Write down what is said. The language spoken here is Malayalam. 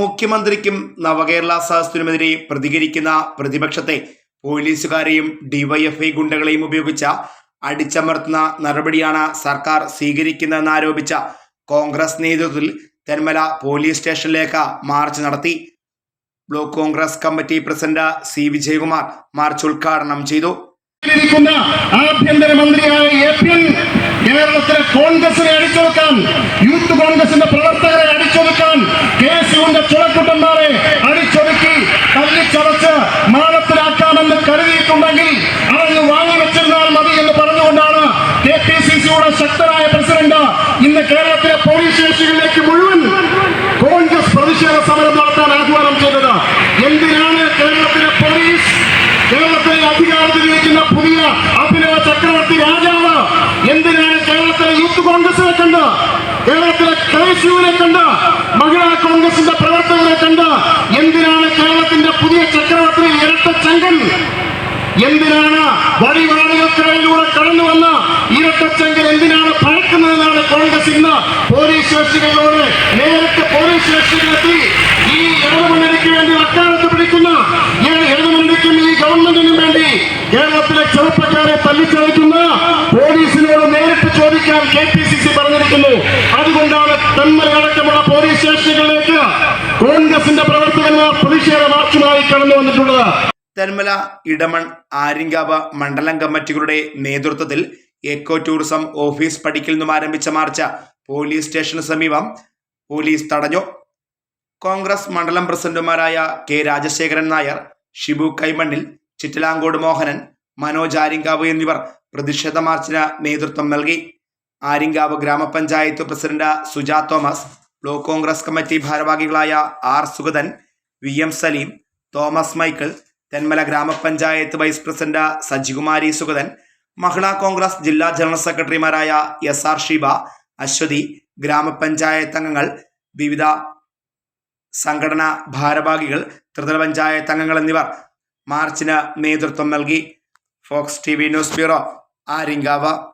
മുഖ്യമന്ത്രിക്കും നവകേരള സദസ്സിനുമെതിരെ പ്രതികരിക്കുന്ന പ്രതിപക്ഷത്തെ പോലീസുകാരെയും ഡിവൈഎഫ്ഐ ഗുണ്ടകളെയും ഉപയോഗിച്ച അടിച്ചമർത്തുന്ന നടപടിയാണ് സർക്കാർ സ്വീകരിക്കുന്നതെന്നാരോപിച്ച കോൺഗ്രസ് നേതൃത്വത്തിൽ തെന്മല പോലീസ് സ്റ്റേഷനിലേക്ക് മാർച്ച് നടത്തി. Block Congress committee president C. Vijayakumar march ഉദ്ഘാടനം ചെയ്തു. സിയുടെ പ്രസിഡന്റ് ഇന്ന് കേരളത്തിലെ പോലീസ് സ്റ്റേഷനിലേക്ക് മുഴുവൻ കോൺഗ്രസ് പ്രതിഷേധ സമരം നടത്താൻ ആഹ്വാനം ചെയ്തത് എന്തിനാണ് കേരളത്തിലെ പോലീസ് കേരളത്തിലെ അധികാരത്തിലിരിക്കുന്ന പുതിയ അഭിനവ ചക്രവർത്തി രാജാവ് എന്തിനാണ് കേരളത്തിലെ യൂത്ത് കോൺഗ്രസിനെ കണ്ട് കേരളത്തിലെ കേസുവിനെ കണ്ട് മഹിളാ കോൺഗ്രസിന്റെ പ്രവർത്തകരെ കണ്ട് എന്തിനാണ് കേരളത്തിന്റെ പുതിയ ചക്രവർത്തി ഇരട്ട ചങ്കൻ? എന്തിനാണ് വഴിവാണികൾക്കിടയിലൂടെ കടന്നു വന്ന ഇരട്ടച്ചങ്കൻ എന്തിനാണ് ഭയക്കുന്നതെന്നാണ് കോൺഗ്രസ് ഇന്ന് പോലീസ് നേരത്തെ പോലീസ് സ്റ്റേഷനിലെത്തി ഈ ഇടതുമുന്നണിക്ക് വേണ്ടി അക്കാലത്ത് പിടിക്കുന്ന ഇടതുമുന്നണിക്കും ഈ ഗവൺമെന്റിനും വേണ്ടി കേരളത്തിലെ ചെറുപ്പക്കാരെ തല്ലിച്ചതയ്ക്കുന്ന പോലീസിനോട് നേരിട്ട് ചോദിക്കാൻ കെ പി സി സി പറഞ്ഞിരിക്കുന്നു. അതുകൊണ്ടാണ് തെന്മലടക്കമുള്ള പോലീസ് സ്റ്റേഷനുകളിലേക്ക് കോൺഗ്രസിന്റെ പ്രവർത്തകന്മാർ പ്രതിഷേധ മാർച്ചുമായി കടന്നു വന്നിട്ടുള്ളത്. തെന്മല ഇടമൺ ആര്യങ്കാവ് മണ്ഡലം കമ്മിറ്റികളുടെ നേതൃത്വത്തിൽ എക്കോ ടൂറിസം ഓഫീസ് പടിക്കൽ നിന്നും ആരംഭിച്ച മാർച്ച് പോലീസ് സ്റ്റേഷന് സമീപം പോലീസ് തടഞ്ഞു. കോൺഗ്രസ് മണ്ഡലം പ്രസിഡന്റുമാരായ കെ രാജശേഖരൻ നായർ ഷിബു കൈമണ്ണിൽ ചിറ്റലാങ്കോട് മോഹനൻ മനോജ് ആര്യങ്കാവ് എന്നിവർ പ്രതിഷേധ മാർച്ചിന് നേതൃത്വം നൽകി. Aryankavu grama panchayat president Suja Thomas block Congress committee ഭാരവാഹികളായ R Sugathan V M Saleem Thomas Michael Thenmala grama panchayat vice president Sajikumari Sugathan Mahila Congress ജില്ലാ ജനറൽ സെക്രട്ടറിമാരായ എസ് ആർ ഷീബ അശ്വതി ഗ്രാമപഞ്ചായത്ത് അംഗങ്ങൾ വിവിധ സംഘടനാ ഭാരവാഹികൾ ത്രിതല പഞ്ചായത്ത് അംഗങ്ങൾ എന്നിവർ മാർച്ചിന് നേതൃത്വം നൽകി. Fox T news bureau Aryankavu.